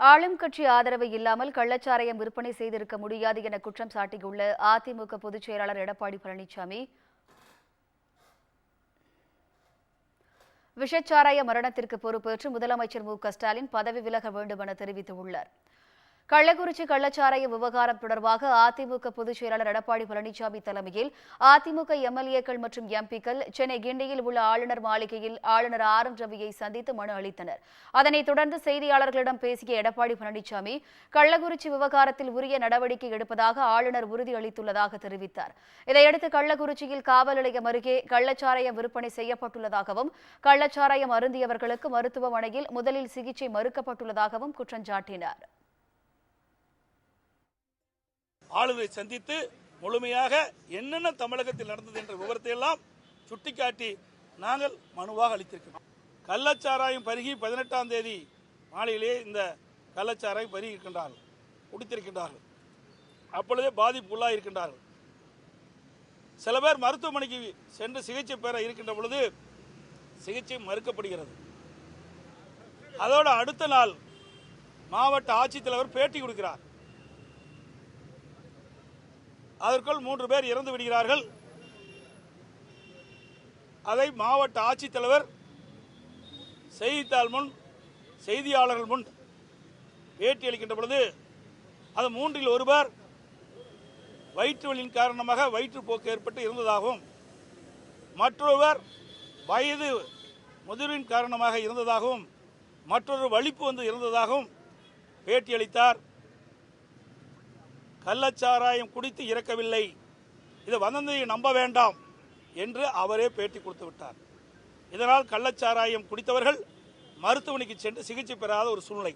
ஆளும் கட்சி ஆதரவு இல்லாமல் கள்ளச்சாராயம் விற்பனை செய்திருக்க முடியாது என குற்றம் சாட்டியுள்ள அதிமுக பொதுச் செயலாளர் எடப்பாடி பழனிசாமி. விஷச்சாராய மரணத்திற்கு பொறுப்பேற்று முதலமைச்சர் மு க ஸ்டாலின் பதவி விலக வேண்டும் என தெரிவித்துள்ளார். கள்ளக்குறிச்சி கள்ளச்சாராய விவகாரம் தொடர்பாக அதிமுக பொதுச் செயலாளர் எடப்பாடி பழனிசாமி தலைமையில் அதிமுக எம்எல்ஏக்கள் மற்றும் எம்பிக்கள் சென்னை கிண்டியில் உள்ள ஆளுநர் மாளிகையில் ஆளுநர் ஆர் எம் ரவியை சந்தித்து மனு அளித்தனர். அதனைத் தொடர்ந்து செய்தியாளர்களிடம் பேசிய எடப்பாடி பழனிசாமி கள்ளக்குறிச்சி விவகாரத்தில் உரிய நடவடிக்கை எடுப்பதாக ஆளுநர் உறுதியளித்துள்ளதாக தெரிவித்தார். இதையடுத்து கள்ளக்குறிச்சியில் காவல் நிலையம் அருகே கள்ளச்சாராயம் விற்பனை செய்யப்பட்டுள்ளதாகவும் கள்ளச்சாராயம் அருந்தியவர்களுக்கு மருத்துவமனையில் முதலில் சிகிச்சை மறுக்கப்பட்டுள்ளதாகவும் குற்றஞ்சாட்டினார் ஆளுநரை சந்தித்து முழுமையாக என்னென்ன தமிழகத்தில் நடந்தது என்ற விவரத்தை எல்லாம் சுட்டிக்காட்டி நாங்கள் மனுவாக அளித்திருக்கிறோம். கள்ளச்சாராயம் பருகி பதினெட்டாம் தேதி மாலையிலே இந்த கள்ளச்சாராயம் பருகி இருக்கின்றார்கள் குடித்திருக்கின்றார்கள். அப்பொழுதே பாதிப்புள்ளாக இருக்கின்றார்கள் சில பேர் மருத்துவமனைக்கு சென்று சிகிச்சை பெற இருக்கின்ற பொழுது சிகிச்சை மறுக்கப்படுகிறது. அதோடு அடுத்த நாள் மாவட்ட ஆட்சித்தலைவர் பேட்டி கொடுக்கிறார். அதற்குள் மூன்று பேர் இறந்து விடுகிறார்கள். அதை மாவட்ட ஆட்சித்தலைவர் செய்தித்தாள் முன் செய்தியாளர்கள் முன் பேட்டி அளிக்கின்ற பொழுது அது மூன்றில் ஒருவர் வயிற்று வலியின் காரணமாக வயிற்றுப்போக்கு ஏற்பட்டு இருந்ததாகவும் மற்றொருவர் வயது முதிர்வின் காரணமாக இருந்ததாகவும் மற்றொரு வலிப்பு வந்து இருந்ததாகவும் பேட்டியளித்தார் கள்ளச்சாராயம் குடித்து இறக்கவில்லை. இது வதந்தியை நம்ப வேண்டாம் என்று அவரே பேட்டி கொடுத்து விட்டார். இதனால் கள்ளச்சாராயம் குடித்தவர்கள் மருத்துவமனைக்கு சென்று சிகிச்சை பெறாத ஒரு சூழ்நிலை.